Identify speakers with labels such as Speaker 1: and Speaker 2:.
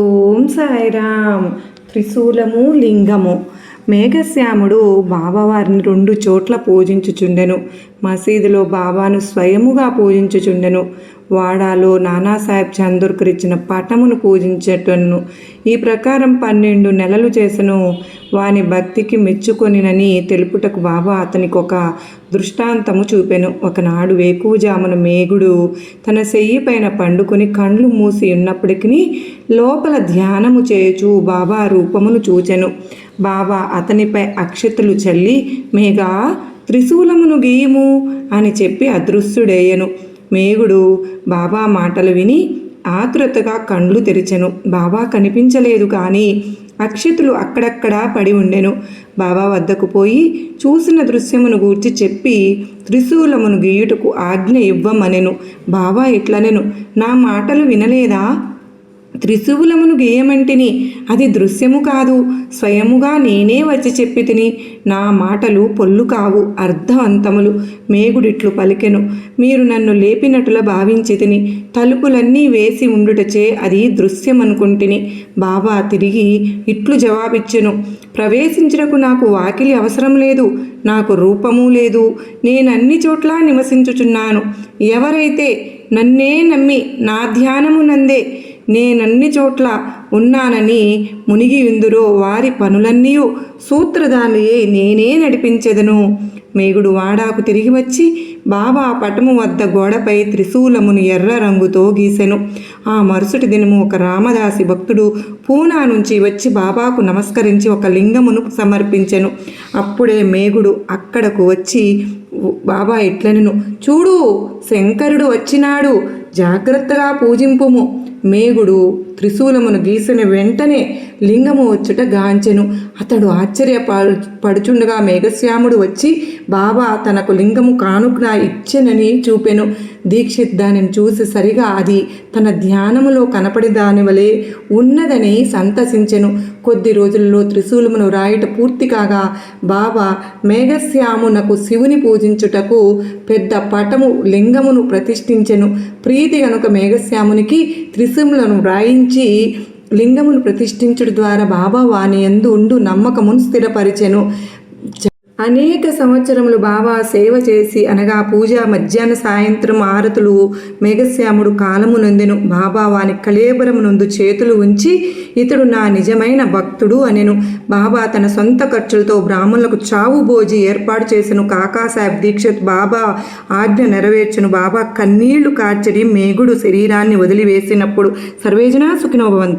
Speaker 1: ఓం సాయిరామ్. త్రిశూలము లింగము. మేఘశ్యాముడు బాబావారిని రెండు చోట్ల పూజించుచుండెను. మసీదులో బాబాను స్వయముగా పూజించుచుండెను. వాడాలో నానాసాహెబ్ చందూర్కర్ ఇచ్చిన పటమును పూజించేటను. ఈ ప్రకారం పన్నెండు నెలలు చేసను. వాని భక్తికి మెచ్చుకొనినని తెలుపుటకు బాబా అతనికి ఒక దృష్టాంతము చూపెను. ఒకనాడు వేకువజామున మేగుడు తన సెయ్యి పైన పండుకొని కండ్లు మూసి ఉన్నప్పటికీ లోపల ధ్యానము చేయుచు బాబా రూపమును చూచెను. బాబా అతనిపై అక్షతులు చల్లి మేఘా త్రిశూలమును గీయము అని చెప్పి అదృశ్యుడేయను మేగుడు బాబా మాటలు విని ఆతృతగా కండ్లు తెరిచెను. బాబా కనిపించలేదు కానీ అక్షతులు అక్కడక్కడా పడి ఉండెను. బాబా వద్దకు పోయి చూసిన దృశ్యమును గూర్చి చెప్పి త్రిశూలమును గీయుటకు ఆజ్ఞ ఇవ్వమనెను. బాబా ఇట్లనెను నా మాటలు వినలేదా? త్రిశూలమును గేయమంటిని. అది దృశ్యము కాదు. స్వయముగా నేనే వచ్చి చెప్పి తిని నా మాటలు పొల్లు కావు. అర్థవంతములు మేగుడిట్లు పలికెను. మీరు నన్ను లేపినట్టుల భావించి తిని తలుపులన్నీ వేసి ఉండుటచే అది దృశ్యమనుకుంటుని. బాబా తిరిగి ఇట్లు జవాబిచ్చెను. ప్రవేశించుటకు నాకు వాకిలి అవసరం లేదు. నాకు రూపము లేదు. నేనన్ని చోట్ల నివసించుచున్నాను. ఎవరైతే నన్నే నమ్మి నా ధ్యానము నందే నేనన్ని చోట్ల ఉన్నానని మునిగి ఉందురో వారి పనులన్నీ సూత్రధారియే నేనే నడిపించెదను. మేగుడు వాడాకు తిరిగి వచ్చి బాబా పటము వద్ద గోడపై త్రిశూలమును ఎర్ర రంగుతో గీసెను. ఆ మరుసటి దినము ఒక రామదాసి భక్తుడు పూనా నుంచి వచ్చి బాబాకు నమస్కరించి ఒక లింగమును సమర్పించెను. అప్పుడే మేగుడు అక్కడకు వచ్చి బాబా ఇట్లనెను చూడు శంకరుడు వచ్చినాడు. జాగ్రత్తగా పూజింపుము. మేగుడు త్రిశూలమును గీసిన వెంటనే లింగము వచ్చుట గాంచెను. అతడు ఆశ్చర్య పడుచుండగా మేఘశ్యాముడు వచ్చి బాబా తనకు లింగము కానుక ఇచ్చెనని చూపెను. దీక్షిత్ దానిని చూసి సరిగా అది తన ధ్యానములో కనపడి దాని వలె ఉన్నదని సంతసించెను. కొద్ది రోజుల్లో త్రిశూలమును రాయుట పూర్తి కాగా బాబా మేఘశ్యామునకు శివుని పూజించుటకు పెద్ద పటము లింగమును ప్రతిష్ఠించెను. ప్రీతి గనుక మేఘశ్యామునికి త్రిశూములను నుంచి లింగమును ప్రతిష్ఠించుడు ద్వారా బాబా వాని ఎందు ఉండు నమ్మకమును స్థిరపరిచెను. అనేక సంవత్సరములు బాబా సేవ చేసి అనగా పూజ మధ్యాహ్న సాయంత్రం ఆరతులు మేఘశ్యాముడు కాలము నొందెను. బాబా వాని కళేబరమునందు చేతులు ఉంచి ఇతడు నా నిజమైన భక్తుడు అనెను. బాబా తన సొంత ఖర్చులతో బ్రాహ్మణులకు చావు భోజి ఏర్పాటు చేసెను. కాకాసాహెబ్ దీక్షిత్ బాబా ఆజ్ఞ నెరవేర్చును. బాబా కన్నీళ్ళు కార్చడి మేగుడు శరీరాన్ని వదిలివేసినప్పుడు సర్వేజనా సుఖినోభవంతు.